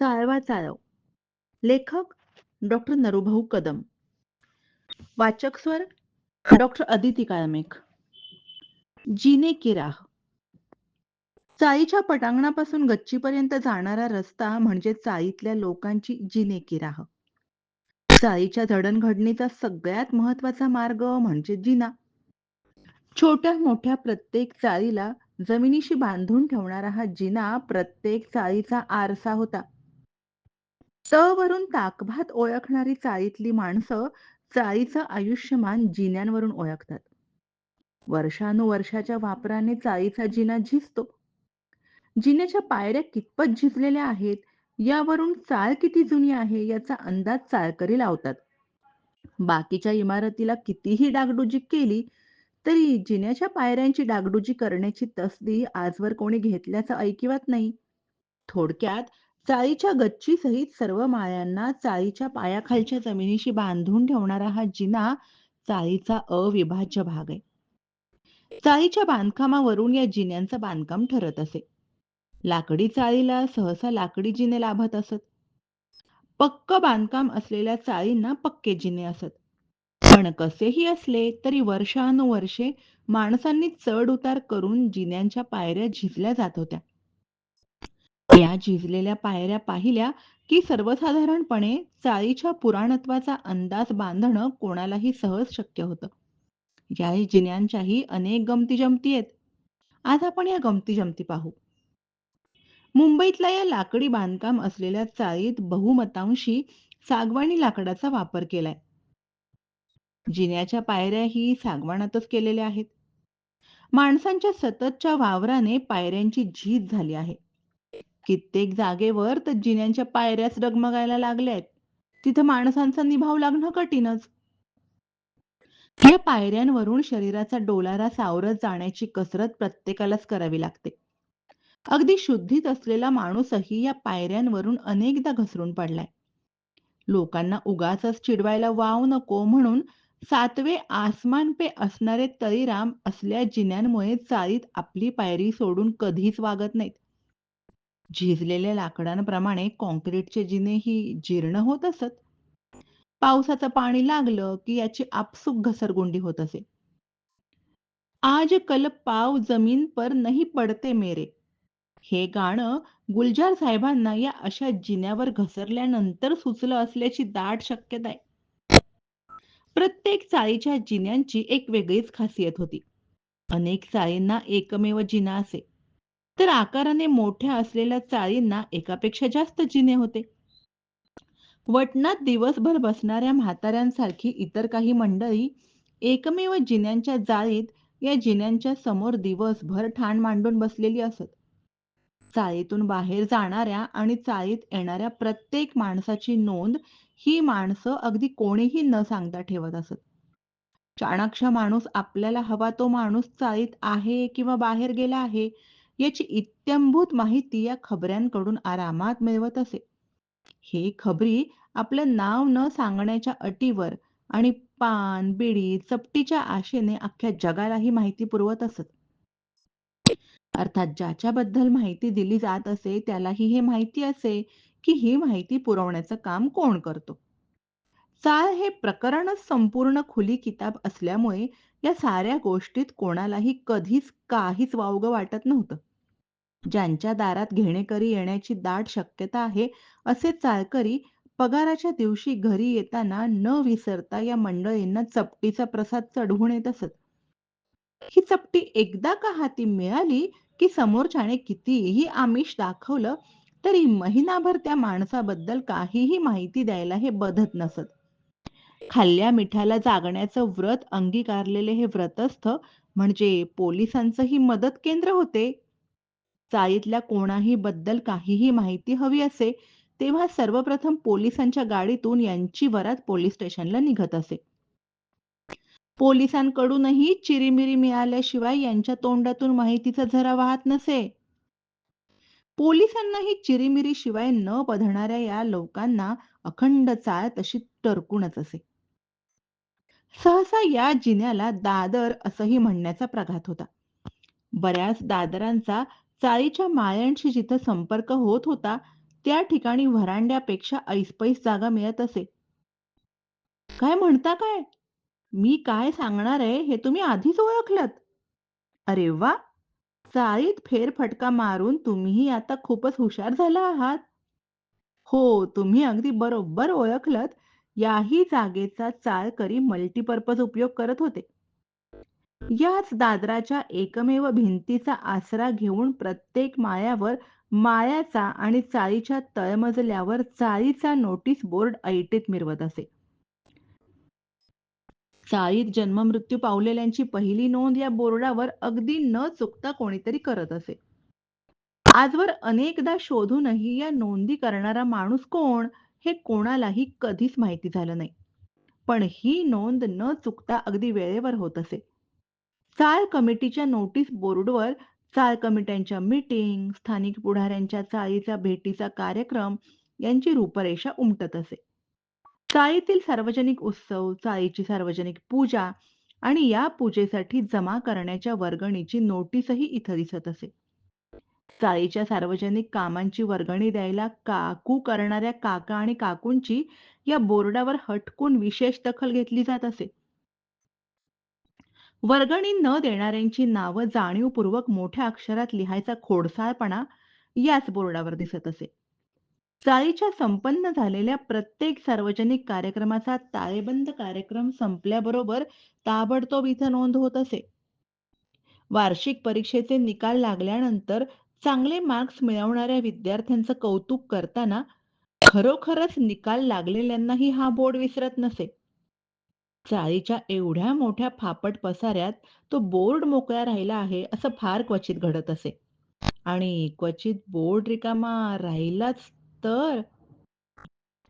चाळवा चाळव. लेखक डॉक्टर नरुभाऊ कदम. वाचक स्वर डॉक्टर अदिती काळमेक जिने की राह चाळीच्या पटांगणापासून गच्चीपर्यंत जाणारा रस्ता म्हणजे चाळीतल्या लोकांची जिने की राह चाळीच्या जडणघडणीचा सगळ्यात महत्त्वाचा मार्ग म्हणजे जिना. छोट्या मोठ्या प्रत्येक चाळीला जमिनीशी बांधून ठेवणारा हा जिना प्रत्येक चाळीचा आरसा होता. चवरून ताकभात ओळखणारी चाळीतली माणसं चाळीचं आयुष्यमान जिन्यांवरून ओळखतात. वर्षानुवर्षाच्या वापराने चाळीचा जिना झिजतो. जिन्याच्या पायऱ्या कितपत झिजलेल्या आहेत? यावरून चाळ किती जुनी आहे? याचा अंदाज चाळकरी लावतात. बाकीच्या इमारतीला कितीही डागडुजी केली तरी जिन्याच्या पायऱ्यांची डागडुजी करण्याची तसदी आजवर कोणी घेतल्याचं ऐकिवात नाही. थोडक्यात चाळीच्या गच्ची सहित सर्व माळ्यांना चाळीच्या पायाखालच्या जमिनीशी बांधून ठेवणारा हा जिना चाळीचा अविभाज्य भाग आहे. चाळीच्या बांधकामावरून या जिन्यांचं बांधकाम ठरत असे. लाकडी चाळीला सहसा लाकडी जिने लाभत असत. पक्क बांधकाम असलेल्या चाळींना पक्के जिने असत. पण कसेही असले तरी वर्षानुवर्षे माणसांनी चढ उतार करून जिन्यांच्या पायऱ्या झिजल्या जात होत्या. या झिजलेल्या पायऱ्या पाहिल्या की सर्वसाधारणपणे चाळीच्या पुराणत्वाचा अंदाज बांधणं कोणालाही सहज शक्य होतं. या जिन्यांच्याही अनेक गमती जमती आहेत. आज आपण या गमती जमती पाहू. मुंबईतल्या या लाकडी बांधकाम असलेल्या चाळीत बहुमतांशी सागवानी लाकडाचा वापर केलाय. जिन्याच्या पायऱ्या ही सागवानातच केलेल्या आहेत. माणसांच्या सततच्या वावराने पायऱ्यांची झीज झाली आहे. कित्येक जागेवर तर जिन्यांच्या पायऱ्याच डगमगायला लागल्यात तिथं माणसांचा निभाव लागणं कठीणच. या पायऱ्यांवरून शरीराचा डोलारा सावरत जाण्याची कसरत प्रत्येकालाच करावी लागते. अगदी शुद्धीत असलेला माणूसही या पायऱ्यांवरून अनेकदा घसरून पडलाय. लोकांना उगाच चिडवायला वाव नको म्हणून सातवे आसमान पे असणारे तळीराम असल्या जिन्यांमुळे चाळीत आपली पायरी सोडून कधीच वागत नाहीत. झिजलेल्या लाकडांप्रमाणे कॉन्क्रीटचे जिनेही जीर्ण होत असत. पावसाचं पाणी लागलं की याची आपसुक घसरगुंडी होत असे. आज कल पाव जमीन पर नाही पडते मेरे. हे गाणं गुलजार साहेबांना या अशा जिन्यावर घसरल्यानंतर सुचलं असल्याची दाट शक्यता आहे प्रत्येक चाळीच्या जिन्यांची एक वेगळीच खासियत होती. अनेक चाळींना एकमेव जिना असे. तर आकाराने मोठ्या असलेल्या चाळींना एकापेक्षा जास्त जिने होते. वटणात दिवसभर बसणाऱ्या म्हाताऱ्यांसारखी इतर काही मंडळी एकमेव जिन्यांच्या जाळीत या जिन्यांच्या समोर दिवसभर ठाण मांडून बसलेली असत. चाळीतून बाहेर जाणाऱ्या आणि चाळीत येणाऱ्या प्रत्येक माणसाची नोंद ही माणसं अगदी कोणीही न सांगता ठेवत असत. चाणाक्ष माणूस आपल्याला हवा तो माणूस चाळीत आहे किंवा बाहेर गेला आहे याची इत्यंभूत माहिती या खबऱ्यांकडून आरामात मिळवत असे. हे खबरी आपलं नाव न सांगण्याच्या अटीवर आणि पान बिडी चपटीच्या आशेने अख्ख्या जगालाही माहिती पुरवत असत. अर्थात ज्याच्याबद्दल माहिती दिली जात असे त्यालाही हे माहिती असे की ही माहिती पुरवण्याचं काम कोण करतो? चाळ हे प्रकरणच संपूर्ण खुली किताब असल्यामुळे या साऱ्या गोष्टीत कोणालाही कधीच काहीच वावग वाटत नव्हतं. ज्यांच्या दारात घेणेकरी येण्याची दाट शक्यता आहे असे चाळकरी पगाराच्या दिवशी घरी येताना न विसरता या मंडळींना चपटीचा प्रसाद चढवून येत असत. ही चपटी एकदा का हाती मिळाली की समोरच्याने कितीही आमिष दाखवलं तरी महिनाभर त्या माणसाबद्दल काहीही माहिती द्यायला हे बधत नसत. खाल्ल्या मिठाला जागण्याचं व्रत अंगीकारलेले हे व्रतस्थ म्हणजे पोलिसांचंही मदत केंद्र होते? चाळीतल्या कोणाही बद्दल काहीही माहिती हवी असे तेव्हा सर्वप्रथम पोलिसांच्या गाडीतून यांची वरात पोलीस स्टेशनला निघत असे. पोलिसांकडूनही चिरीमिरी मिळाल्याशिवाय यांच्या तोंडातून माहितीचा झरा वाहत नसे. पोलिसांनाही चिरीमिरी शिवाय न पधणाऱ्या या लोकांना अखंड चाळ तशी टरकूनच असे. सहसा या जिन्याला दादर असंही म्हणण्याचा प्रघात होता. बऱ्याच दादरांचा चाळीच्या माळ्यांशी जिथं संपर्क होत होता त्या ठिकाणी व्हरांड्यापेक्षा ऐसपैस जागा मिळत असे. "काय म्हणता काय? मी काय सांगणार आहे हे तुम्ही आधीच ओळखलत अरे वा! चाळीत फेरफटका मारून तुम्हीही आता खूपच हुशार झाला आहात." हो, तुम्ही अगदी बरोबर ओळखलत. याही जागेचा चाळकरी मल्टीपर्पज उपयोग करत होते. याच दादराच्या एकमेव भिंतीचा आसरा घेऊन प्रत्येक माळ्यावर माळ्याचा आणि चाळीच्या तळमजल्यावर चाळीचा नोटीस बोर्ड ऐटीत मिरवत असे. चाळीत जन्ममृत्यू पावलेल्यांची पहिली नोंद या बोर्डावर अगदी न चुकता कोणीतरी करत असे. आजवर अनेकदा शोधूनही या नोंदी करणारा माणूस कोण हे कोणालाही कधीच माहिती झालं नाही. पण ही नोंद न चुकता अगदी वेळेवर होत असे. चाळ कमिटीच्या नोटीस बोर्डवर चाळ कमिट्यांच्या मीटिंग, स्थानिक पुढाऱ्यांच्या चाळीच्या भेटीचा कार्यक्रम यांची रूपरेषा उमटत असे. चाळीतील सार्वजनिक उत्सव, चाळीची सार्वजनिक पूजा आणि या पूजेसाठी जमा करण्याच्या वर्गणीची नोटीसही इथं दिसत असे. चाळीच्या सार्वजनिक कामांची वर्गणी द्यायला काकू करणाऱ्या काका आणि काकूंची या बोर्डावर हटकून विशेष दखल घेतली जात असे. वर्गणी न देणाऱ्यांची नावं जाणीवपूर्वक मोठ्या अक्षरात लिहायचा खोडसाळपणा याच बोर्डावर दिसत असे. चाळीच्या संपन्न झालेल्या प्रत्येक सार्वजनिक कार्यक्रमाचा ताळेबंद कार्यक्रम संपल्याबरोबर ताबडतोब इथं नोंद होत असे. वार्षिक परीक्षेचे निकाल लागल्यानंतर चांगले मार्क्स मिळवणाऱ्या विद्यार्थ्यांचं कौतुक करताना खरोखरच निकाल लागलेल्यांनाही हा बोर्ड विसरत नसे. चाळीच्या एवढ्या मोठ्या फापट पसाऱ्यात तो बोर्ड मोकळा राहिला आहे असं फार क्वचित घडत असे. आणि क्वचित बोर्ड रिकामा राहिलाच तर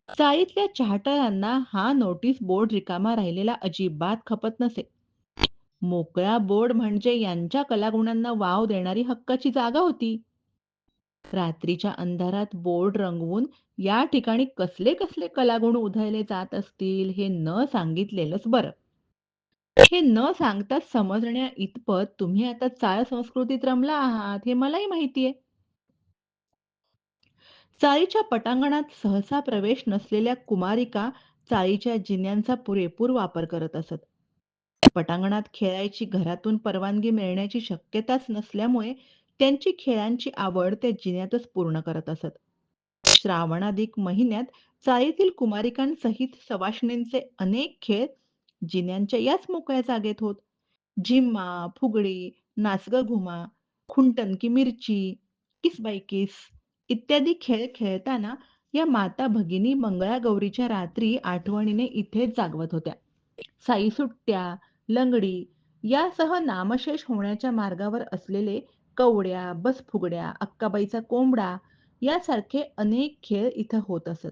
चाळीतल्या चाहत्यांना हा नोटीस बोर्ड रिकामा राहिलेला अजिबात खपत नसे. मोकळा बोर्ड म्हणजे यांच्या कलागुणांना वाव देणारी हक्काची जागा होती. रात्रीच्या अंधारात बोर्ड रंगवून या ठिकाणी कसले कसले कलागुण उधळले जात असतील हे न सांगितलेलंच बरं. हे न सांगताच समजण्या इतपत तुम्ही आता चाळ संस्कृतीत रमला आहात हे मलाही माहितीये. चाळीच्या पटांगणात सहसा प्रवेश नसलेल्या कुमारिका चाळीच्या जिन्यांचा पुरेपूर वापर करत असत. पटांगणात खेळायची घरातून परवानगी मिळण्याची शक्यताच नसल्यामुळे त्यांची खेळांची आवड ते जिन्यातच पूर्ण करत असत. श्रावणाधिक महिन्यात चाळीतील कुमारिकांसहित सवाशिणींचे अनेक खेळ जिन्यांच्या याच मोकळ्या जागेत होत. झिम्मा, फुगडी, नाचग घुमा, खुंटन की मिरची, किस बाई किस इत्यादी खेळ खेळताना या माता भगिनी मंगळागौरीच्या रात्री आठवणीने इथे जागवत होत्या. साई सुट्ट्या लंगडी यासह नामशेष होण्याच्या मार्गावर असलेले कवड्या, बसफुगड्या, अक्काबाईचा कोंबडा यासारखे अनेक खेळ इथं होत असत.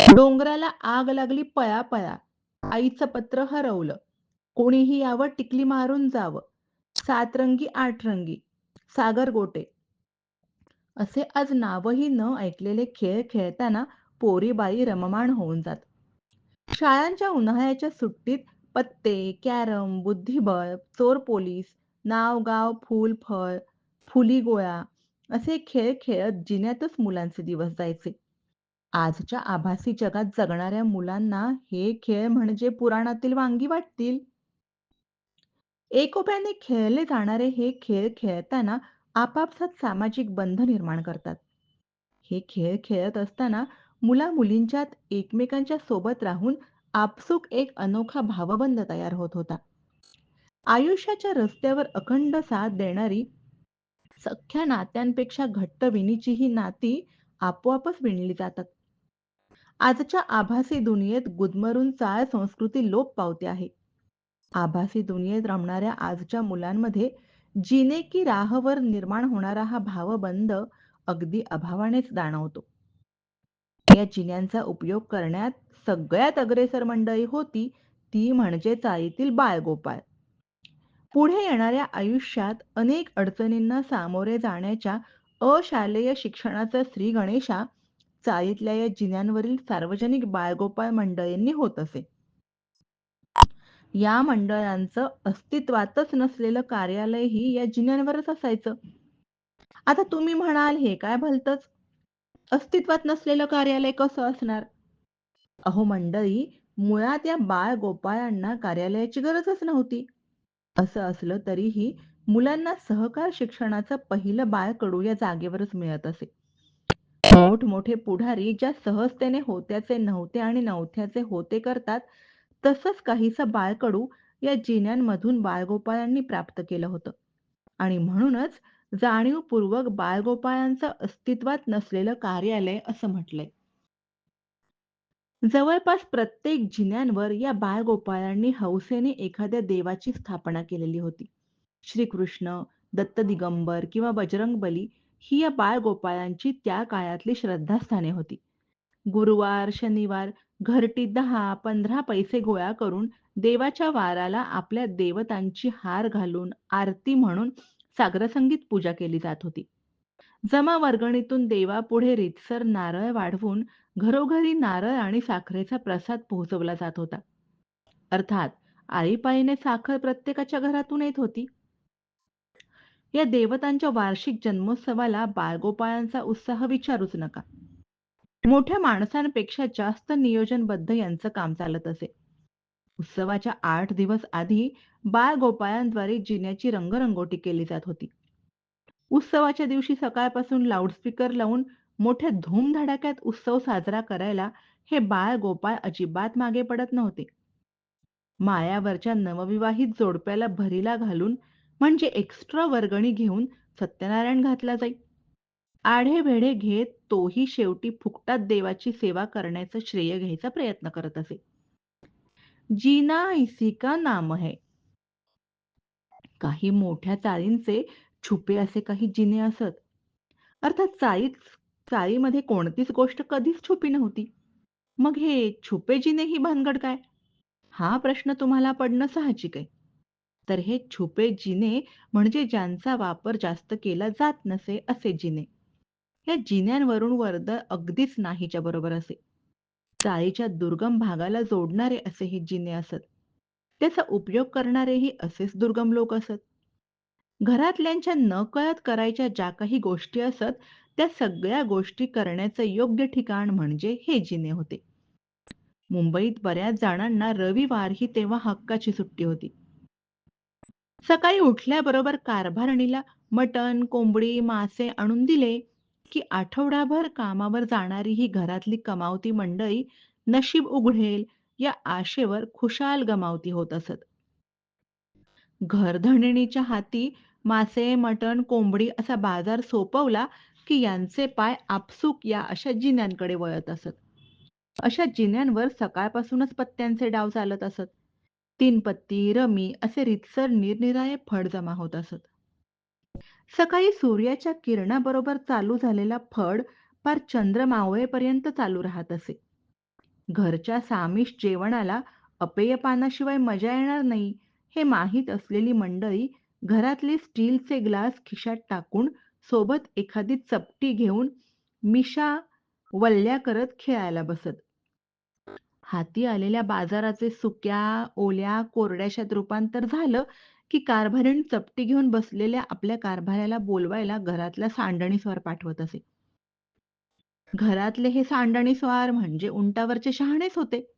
डोंगराला आग लागली पळा पळा, आईचं पत्र हरवलं, कोणीही यावं टिकली मारून जावं, सातरंगी आठरंगी, सागरगोटे असे आज नावही न ऐकलेले खेळ खेळताना पोरीबाई रममाण होऊन जात. शाळांच्या उन्हाळ्याच्या सुट्टीत पत्ते, कॅरम, बुद्धिबळ, चोर पोलीस, नाव गाव फूल फळ, फुलीगोळा असे खेळ खेळत जिन्यातच मुलांचे दिवस जायचे. आजच्या आभासी जगात जगणाऱ्या मुलांना हे खेळ म्हणजे पुराणातील वांगी वाटतील. एकोप्याने खेळले जाणारे हे खेळ खेळताना आपापसात सामाजिक बंध निर्माण करतात. हे खेळ खेळत असताना मुला-मुलींच्यात एकमेकांच्या सोबत राहून आपसूक एक अनोखा भावबंध तयार होत होता. आयुष्याच्या रस्त्यावर अखंड साथ देणारी सख्ख्या नात्यांपेक्षा घट्ट विणीची ही नाती आपोआपच विणली जातात. आजच्या आभासी दुनियेत गुदमरून चाळ संस्कृती लोप पावते आहे. आभासी दुनियेत रमणाऱ्या आजच्या मुलांमध्ये जिने की राहवर निर्माण होणारा हा भावबंध अगदी अभावानेच जाणवतो. या जिन्यांचा उपयोग करण्यात सगळ्यात अग्रेसर मंडळी होती ती म्हणजे चाळीतील बाळगोपाळ. पुढे येणाऱ्या आयुष्यात अनेक अडचणींना सामोरे जाण्याच्या अशालेय शिक्षणाचा श्रीगणेशा चाळीतल्या या जिन्यांवरील सार्वजनिक बाळगोपाळ मंडळींनी होत असे. या मंडळांचं अस्तित्वातच नसलेलं कार्यालयही या जिन्यांवरच असायचं. आता तुम्ही म्हणाल हे काय भलतच अस्तित्वात नसलेलं कार्यालय कसं असणार? अहो मंडळी, मुळात या बाळ-गोपाळांना कार्यालयाची गरजच नव्हती. असं असलं तरीही मुलांना सहकार शिक्षणाचं पहिलं बाळकडू या जागेवरच मिळत असे. मोठमोठे पुढारी ज्या सहजतेने होत्याचे नव्हते आणि नव्हत्याचे होते करतात, तसंच काहीसं बाळकडू या जिन्यांमधून बाळगोपाळांनी प्राप्त केलं होतं. आणि म्हणूनच जाणीवपूर्वक बाळगोपाळांचं अस्तित्वात नसलेलं कार्यालय असं म्हटलंय. जवळपास प्रत्येक जिन्यांवर या बाळगोपाळांनी हौसेने एखाद्या देवाची स्थापना केलेली होती. श्रीकृष्ण, दत्त दिगंबर किंवा बजरंगबली ही या बाळगोपाळांची त्या काळातली श्रद्धास्थाने होती. गुरुवार, शनिवार घरटी 10-15 पैसे गोळा करून देवाच्या वाराला आपल्या देवतांची हार घालून आरती म्हणून सागरसंगीत पूजा केली जात होती. जमा वर्गणीतून देवापुढे रितसर नारळ वाढवून घरोघरी नारळ आणि साखरेचा प्रसाद पोहोचवला जात होता. अर्थात आळीपाळीने साखर प्रत्येकाच्या घरातून येत होती. या देवतांच्या वार्षिक जन्मोत्सवाला बाळगोपाळांचा उत्साह विचारूच नका. मोठ्या माणसांपेक्षा जास्त नियोजनबद्ध यांचं काम चालत असे. उत्सवाच्या आठ दिवस आधी बाळगोपाळांद्वारे जिन्याची रंगरंगोटी केली जात होती. उत्सवाच्या दिवशी सकाळपासून लाऊडस्पीकर लावून मोठ्या धूमधडाक्यात उत्सव साजरा करायला हे बाळ-गोपाळ अजिबात मागे पडत नव्हते. माळ्यावरच्या नवविवाहित जोडप्याला भरीला घालून म्हणजे एक्स्ट्रा वर्गणी घेऊन सत्यनारायण घातला जाई. आढेवेढे घेत तोही शेवटी फुकटात देवाची सेवा करण्याचं श्रेय घ्यायचा प्रयत्न करत असे. जीना इसी का नाम है. काही मोठ्या चाळींचे छुपे असे काही जिने असत. अर्थात चाळीत चाळीमध्ये कोणतीच गोष्ट कधीच छुपी नव्हती. मग हे छुपेजीने ही भानगड काय? हा प्रश्न तुम्हाला पडणं साहजिक आहे. तर हे छुपे जिने म्हणजे ज्यांचा वापर जास्त केला जात नसे असे जिने. या जिन्यांवरून वर्दळ अगदीच नाहीच्या बरोबर असे. चाळीच्या दुर्गम भागाला जोडणारे असे हे जिने असत. त्याचा उपयोग करणारेही असेच दुर्गम लोक असत. घरातल्यांच्या नकळत करायच्या ज्या काही गोष्टी असत, त्या सगळ्या गोष्टी करण्याचं योग्य ठिकाण म्हणजे हे जिने होते. मुंबईत बऱ्याच जणांना रविवार ही तेव्हा हक्काची सुट्टी होती. सकाळी उठल्याबरोबर कारभारणीला मटण, कोंबडी, मासे आणून दिले, की आठवडाभर कामावर जाणारी ही घरातली कमावती मंडळी नशीब उघडेल या आशेवर खुशाल गमावती होत असत. घरधणीच्या हाती मासे, मटण, कोंबडी असा बाजार सोपवला, की यांचे पाय आपसूक या अशा जिन्यांकडे वळत असत. अशा जिन्यांवर सकाळपासूनच पत्त्यांचे डाव चालत असत. तीन पत्ती, रमी असे रीतसर निरनिराळे फळ जमा होत असत. सकाळी सूर्याच्या किरणाबरोबर चालू झालेला फड फार चंद्र मावळेपर्यंत चालू राहत असे. घरच्या सामिष जेवणाला अपेयपानाशिवाय मजा येणार नाही हे माहीत असलेली मंडळी घरातले स्टीलचे ग्लास खिशात टाकून सोबत एखादी चपटी घेऊन मिशा वल्ल्या करत खेळायला बसत. हाती आलेल्या बाजाराचे सुक्या, ओल्या, कोरड्याशात रूपांतर झालं, की कारभारीण चपटी घेऊन बसलेल्या आपल्या कारभाऱ्याला बोलवायला घरातल्या सांडणीस्वार पाठवत असे. घरातले हे सांडणीस्वार म्हणजे उंटावरचे शहाणेच होते.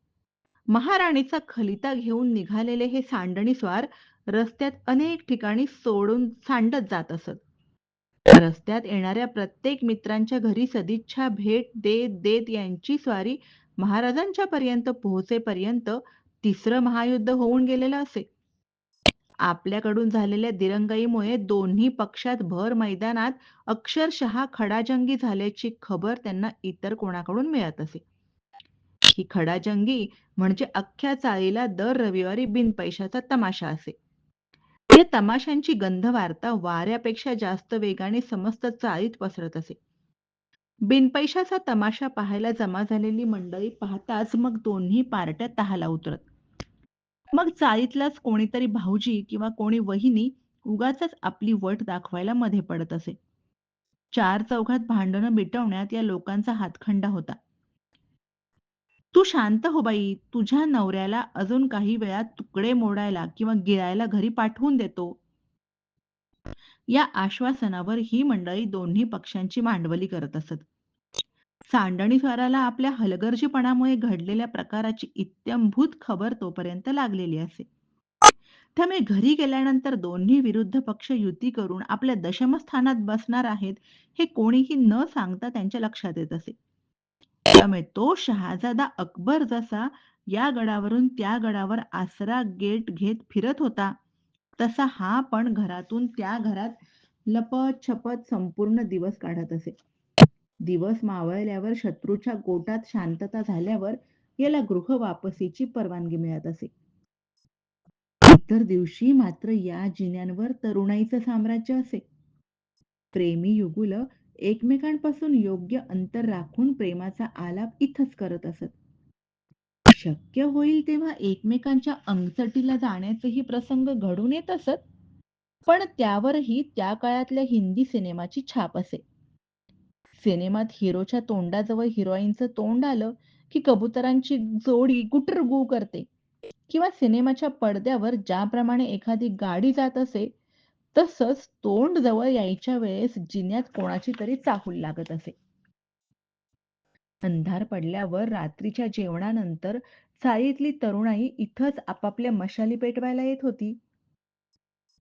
महाराणीचा खलिता घेऊन निघालेले हे सांडणीस्वार रस्त्यात अनेक ठिकाणी सोडून सांडत जात असत. रस्त्यात येणाऱ्या प्रत्येक मित्रांच्या घरी सदिच्छा भेट देत देत यांची स्वारी महाराजांच्या पर्यंत पोहोचेपर्यंत तिसरं महायुद्ध होऊन गेलेलं असे. आपल्याकडून झालेल्या दिरंगाईमुळे दोन्ही पक्षात भर मैदानात अक्षरशः खडाजंगी झाल्याची खबर त्यांना इतर कोणाकडून मिळत असे. ही खडाजंगी म्हणजे अख्ख्या चाळीला दर रविवारी बिनपैशाचा तमाशा असे. या तमाशांची गंधवार्ता वाऱ्यापेक्षा जास्त वेगाने समस्त चाळीत पसरत असे. बिनपैशाचा तमाशा पाहायला जमा झालेली मंडळी पाहताच मग दोन्ही पार्ट्या तहाला उतरत. मग चाळीतलाच कोणीतरी भाऊजी किंवा कोणी वहिनी उगाचच आपली वट दाखवायला मध्ये पडत असे. चार चौघात भांडणं मिटवण्यात या लोकांचा हातखंडा होता. तू शांत हो बाई, तुझ्या नवऱ्याला अजून काही वेळा तुकडे मोडायला किंवा गिळायला घरी पाठवून देतो. या आश्वासनावर ही मंडळी दोन्ही पक्षांची मांडवली करत असत. सांडणीस्वाराला आपल्या हलगर्जीपणामुळे घडलेल्या प्रकाराची इत्यंभूत खबर तोपर्यंत लागलेली असे. त्यामुळे घरी गेल्यानंतर दोन्ही विरुद्ध पक्ष युती करून आपल्या दशमस्थानात बसणार आहेत, हे कोणीही न सांगता त्यांच्या लक्षात येत असे. त्यामुळे तो शहाजादा अकबर जसा या गडावरून त्या गडावर आसरा गेट घेत फिरत होता, तसा हा पण घरातून त्या घरात लपत-छपत संपूर्ण दिवस काढत असे. दिवस मावळल्यावर शत्रूच्या गोटात शांतता झाल्यावर याला गृह वापसीची परवानगी मिळत असे. इतर दिवशी मात्र या जिन्यांवर तरुणाईचं साम्राज्य असे. प्रेमी युगुल एकमेकांपासून योग्य अंतर राखून प्रेमाचा आलाप इथंच करत असत. शक्य होईल तेव्हा एकमेकांच्या अंगचटीला जाण्याचेही प्रसंग घडून येत असत, पण त्यावरही त्या काळातल्या हिंदी सिनेमाची छाप असे. सिनेमात हिरोच्या तोंडाजवळ हिरोईनचं तोंड आलं की कबुतरांची जोडी गुटरगू करते किंवा सिनेमाच्या पडद्यावर ज्याप्रमाणे एखादी गाडी जात असे, तसंच तोंड जवळ यायच्या वेळेस जिन्यात कोणाची तरी चाहूल लागत असे. अंधार पडल्यावर रात्रीच्या जेवणानंतर चाळीतली तरुणाई इथंच आपापल्या मशाली पेटवायला येत होती.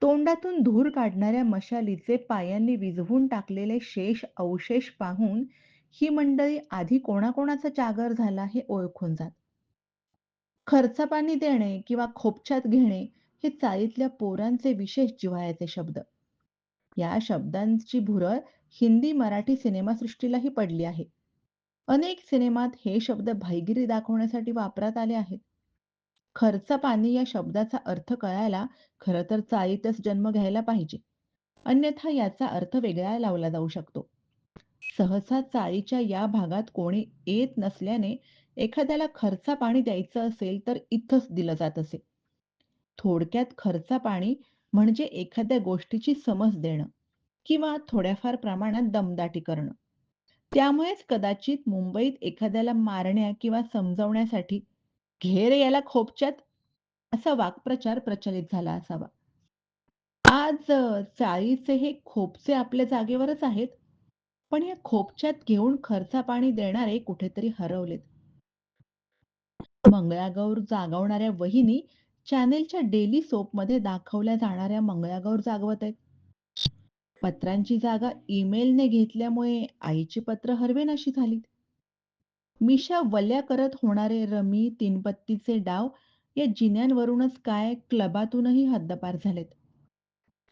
तोंडातून धूर काढणाऱ्या मशालीचे पायांनी विझवून टाकलेले शेष अवशेष पाहून ही मंडळी आधी कोणाकोणाचा जागर झाला हे ओळखून जात. खर्चपाणी देणे किंवा खोपच्यात घेणे हे चाळीतल्या पोरांचे विशेष जिव्हाळ्याचे शब्द. या शब्दांची भुरळ हिंदी मराठी सिनेमासृष्टीलाही पडली आहे. अनेक सिनेमात हे शब्द भाईगिरी दाखवण्यासाठी वापरात आले आहेत. खर्चपाणी या शब्दाचा अर्थ कळायला खरं तर चाळीतच जन्म घ्यायला पाहिजे. अन्यथा याचा अर्थ वेगळा लावला जाऊ शकतो. सहसा चाळीच्या या भागात कोणी येत नसल्याने एखाद्याला खर्चापाणी द्यायचं असेल तर इथंच दिलं जात असे. थोडक्यात खर्चापाणी म्हणजे एखाद्या गोष्टीची समज देणं किंवा थोड्याफार प्रमाणात दमदाटी करणं. त्यामुळेच कदाचित मुंबईत एखाद्याला मारण्या किंवा समजवण्यासाठी घेर याला खोपच्यात" असा वाक्प्रचार प्रचलित झाला असावा. आज चाळीचे हे खोपचे आपल्या जागेवरच आहेत, पण या खोपच्यात घेऊन खर्चापाणी देणारे कुठेतरी हरवलेत. मंगळागौर जागवणाऱ्या वहिनी चॅनेलच्या डेली सोपमध्ये दाखवल्या जाणाऱ्या मंगळागौर जागवत आहेत. पत्रांची जागा ईमेलने घेतल्यामुळे आईची पत्र हरवेनाशी झालीत. मिशा वल्या करत होणारे रमी तीनपत्तीचे डाव या जिन्यांवरूनच काय क्लबातूनही हद्दपार झालेत.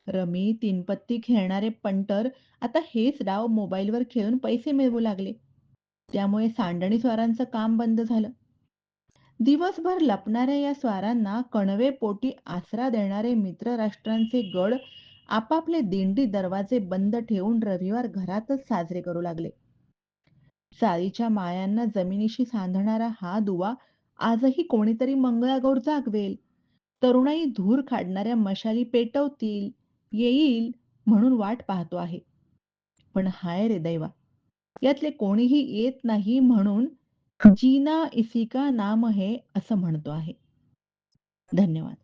रमी तीनपत्ती खेळणारे पंटर आता हेच डाव मोबाईलवर खेळून पैसे मिळवू लागले. त्यामुळे सांडणीस्वारांचं काम बंद झालं. दिवसभर लपणाऱ्या या स्वारांना कणवे पोटी आसरा देणारे मित्र राष्ट्रांचे गड आपापले दिंडी दरवाजे बंद ठेवून रविवार घरातच साजरे करू लागले. चाळीच्या मायांना जमिनीशी सांधणारा हा दुवा आजही कोणीतरी मंगळागौर जागवेल, तरुणाई धूर काढणाऱ्या मशाली पेटवतील, येईल म्हणून वाट पाहतो आहे. पण हाय रे दैवा, यातले कोणीही येत नाही म्हणून जीना इसी का नाम है असं म्हणतो आहे. धन्यवाद.